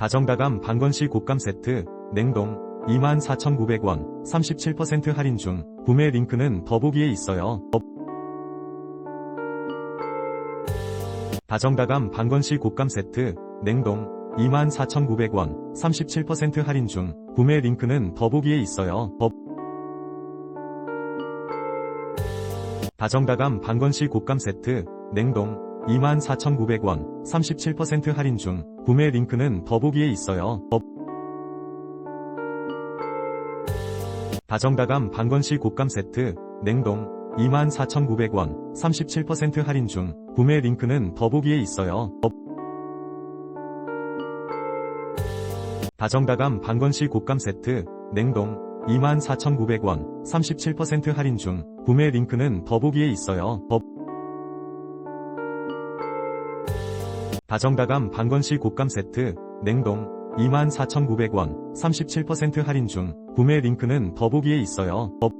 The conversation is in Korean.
다정다감 방건시 곶감 세트, 냉동, 24,900원, 37% 할인 중, 구매 링크는 더보기에 있어요. 더- 다정다감 방건시 곶감 세트, 냉동, 24,900원, 37% 할인 중, 구매 링크는 더보기에 있어요. 더- 다정다감 방건시 곶감 세트, 냉동, 24,900원, 37% 할인 중, 구매 링크는 더보기에 있어요. 더- 다정다감 방건시 곶감 세트, 냉동, 24,900원, 37% 할인 중, 구매 링크는 더보기에 있어요. 더- 다정다감 방건시 곶감 세트, 냉동, 24,900원, 37% 할인 중, 구매 링크는 더보기에 있어요. 다정다감 방건시 곶감 세트, 냉동, 24,900원, 37% 할인 중, 구매 링크는 더보기에 있어요. 더-